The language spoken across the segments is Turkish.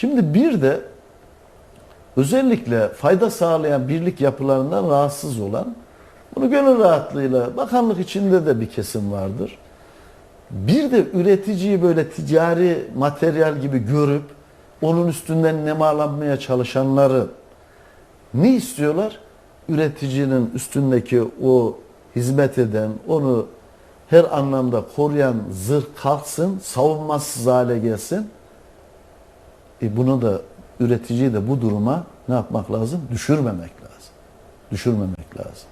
Şimdi bir de özellikle fayda sağlayan birlik yapılarından rahatsız olan, bunu gönül rahatlığıyla bakanlık içinde de bir kesim vardır. Bir de üreticiyi böyle ticari materyal gibi görüp onun üstünden nemalanmaya çalışanları ne istiyorlar? Üreticinin üstündeki o hizmet eden, onu her anlamda koruyan zırh kalksın, savunmasız hale gelsin. E bunu da üreticiyi de bu duruma ne yapmak lazım? Düşürmemek lazım. Düşürmemek lazım.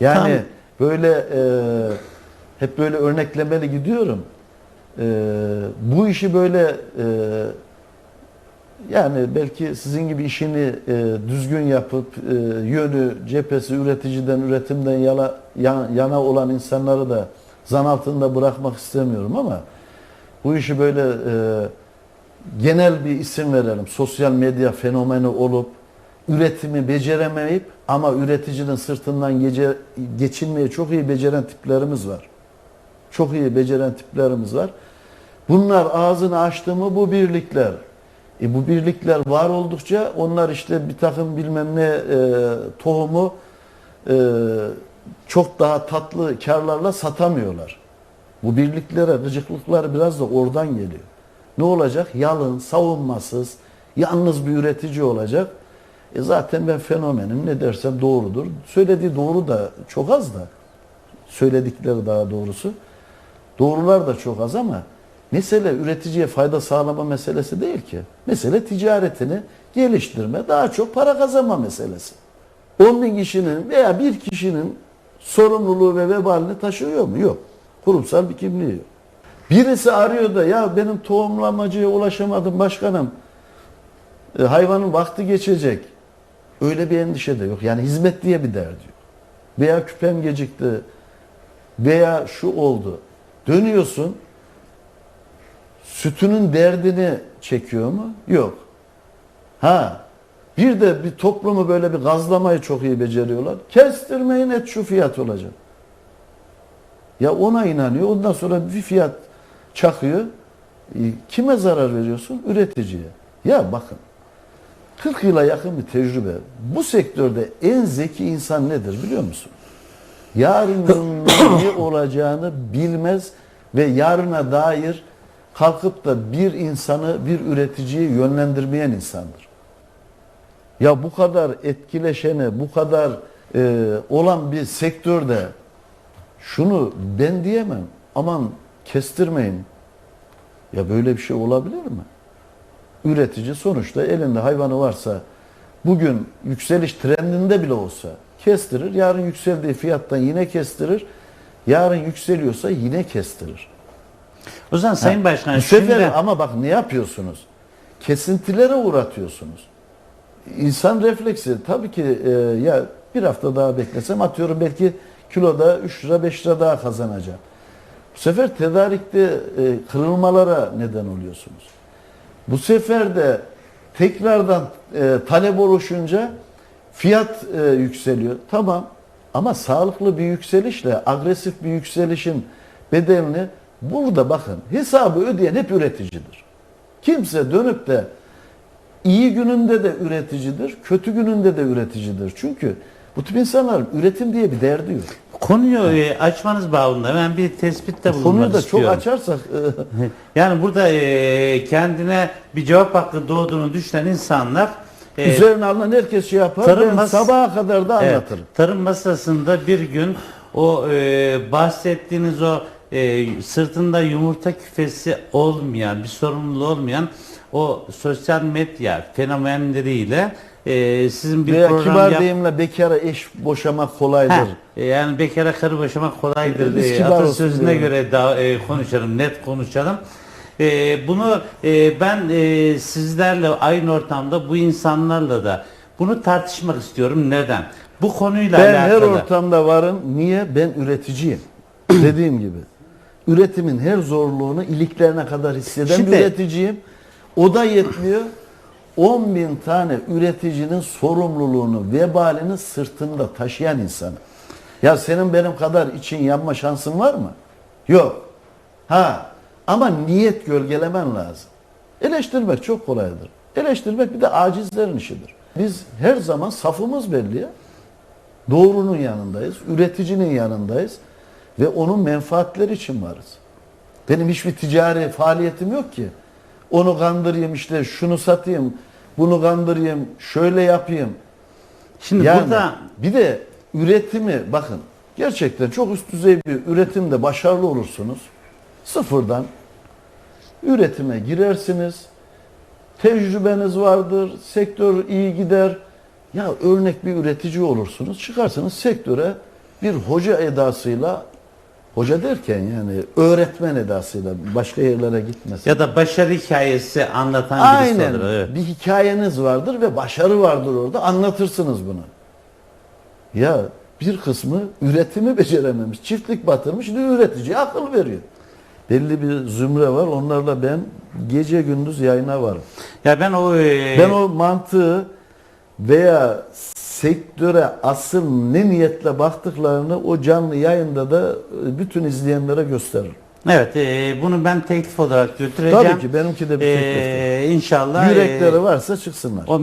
Yani böyle e, hep böyle örneklemeli gidiyorum. E, bu işi böyle e, yani belki sizin gibi işini e, düzgün yapıp e, yönü, cephesi üreticiden, üretimden yana, yan- yana olan insanları da zan altında bırakmak istemiyorum ama bu işi böyle e, genel bir isim verelim. Sosyal medya fenomeni olup üretimi beceremeyip ama üreticinin sırtından gece, geçinmeyi çok iyi beceren tiplerimiz var. Çok iyi beceren tiplerimiz var. Bunlar ağzını açtı mı bu birlikler. E bu birlikler var oldukça onlar işte bir takım bilmem ne e, tohumu e, çok daha tatlı karlarla satamıyorlar. Bu birliklere gıcıklıklar biraz da oradan geliyor. Ne olacak? Yalın, savunmasız, yalnız bir üretici olacak. E zaten ben fenomenim ne dersem doğrudur. Söylediği doğru da çok az da. Söyledikleri daha doğrusu. Doğrular da çok az ama mesele üreticiye fayda sağlama meselesi değil ki. Mesele ticaretini geliştirme, daha çok para kazanma meselesi. 10 bin kişinin veya bir kişinin sorumluluğu ve vebalini taşıyor mu? Yok. Kurumsal bir kimliği yok. Birisi arıyor da ya benim tohumlamacıya ulaşamadım başkanım. E, hayvanın vakti geçecek. Öyle bir endişe de yok. Yani hizmet diye bir derdi yok. Veya küpem gecikti. Veya şu oldu. Dönüyorsun. Sütünün derdini çekiyor mu? Yok. Ha. Bir de bir toplumu böyle bir gazlamayı çok iyi beceriyorlar. Kestirmeyin et şu fiyat olacak. Ya ona inanıyor. Ondan sonra bir fiyat çakıyor. E, Kime zarar veriyorsun? Üreticiye. Ya bakın 40 yıla yakın bir tecrübe. Bu sektörde en zeki insan nedir biliyor musun? Yarının ne olacağını bilmez ve yarına dair kalkıp da bir insanı, bir üreticiyi yönlendirmeyen insandır. Ya bu kadar etkileşene, bu kadar e, olan bir sektörde şunu ben diyemem. Aman kestirmeyin. Ya böyle bir şey olabilir mi? Üretici sonuçta elinde hayvanı varsa bugün yükseliş trendinde bile olsa kestirir. Yarın yükseldiği fiyattan yine kestirir. Yarın yükseliyorsa yine kestirir. O zaman Sayın Başkan Bu şimdi sefer ama bak ne yapıyorsunuz? Kesintilere uğratıyorsunuz. İnsan refleksi tabii ki e, ya bir hafta daha beklesem atıyorum belki kiloda 3 lira 5 lira daha kazanacağım. Bu sefer tedarikte e, kırılmalara neden oluyorsunuz. Bu sefer de tekrardan e, talep oluşunca fiyat e, yükseliyor. Tamam ama sağlıklı bir yükselişle agresif bir yükselişin bedelini burada bakın hesabı ödeyen hep üreticidir. Kimse dönüp de iyi gününde de üreticidir, kötü gününde de üreticidir. Çünkü bu tip insanların üretim diye bir derdi yok. Konuyu e, açmanız bağında ben bir tespitte bulunmak Konuyu da çok istiyorum. açarsak e, Yani burada e, kendine bir cevap hakkı doğduğunu düşünen insanlar e, üzerine alınan herkes şey yapar. tarım ben sabaha kadar da Evet, anlatırım. tarım masasında bir gün o e, bahsettiğiniz o e, sırtında yumurta küfesi olmayan, bir sorumluluğu olmayan o sosyal medya fenomenleriyle e, sizin bir Veya program kibar yap- deyimle bekara eş boşamak kolaydır. Heh, yani bekara karı boşamak kolaydır. Biz E, atasözüne göre daha e, konuşalım, net konuşalım. E, bunu e, ben e, sizlerle aynı ortamda bu insanlarla da bunu tartışmak istiyorum. Neden? Bu konuyla Ben her alakalı. ortamda varım. Niye? Ben üreticiyim. Dediğim gibi. Üretimin her zorluğunu iliklerine kadar hisseden Şimdi- bir üreticiyim. O da yetmiyor. 10 bin tane üreticinin sorumluluğunu, vebalini sırtında taşıyan insanım. Ya senin benim kadar için yanma şansın var mı? Yok. Ha ama niyet gölgelemen lazım. Eleştirmek çok kolaydır. Eleştirmek bir de acizlerin işidir. Biz her zaman safımız belli ya. Doğrunun yanındayız, üreticinin yanındayız ve onun menfaatleri için varız. Benim hiçbir ticari faaliyetim yok ki. Onu kandırayım işte şunu satayım, bunu kandırayım, şöyle yapayım. Şimdi Yani burada bir de üretimi bakın gerçekten çok üst düzey bir üretimde başarılı olursunuz. Sıfırdan üretime girersiniz. Tecrübeniz vardır. Sektör iyi gider. Ya örnek bir üretici olursunuz. Çıkarsınız sektöre bir hoca edasıyla hoca derken yani öğretmen edasıyla başka yerlere gitmesin. ya da başarı hikayesi anlatan birisi Aynen. olur. Evet. Bir hikayeniz vardır ve başarı vardır orada. Anlatırsınız bunu. Ya bir kısmı üretimi becerememiş. Çiftlik batırmış. Şimdi üreticiye akıl veriyor. Belli bir zümre var. Onlarla ben gece gündüz yayına varım. Ya ben o e, Ben o mantığı veya sektöre asıl ne niyetle baktıklarını o canlı yayında da e, bütün izleyenlere gösteririm. evet e, bunu ben teklif olarak götüreceğim. Tabii ki benimki de bir tekliftir. E, inşallah e, Yürekleri varsa çıksınlar. o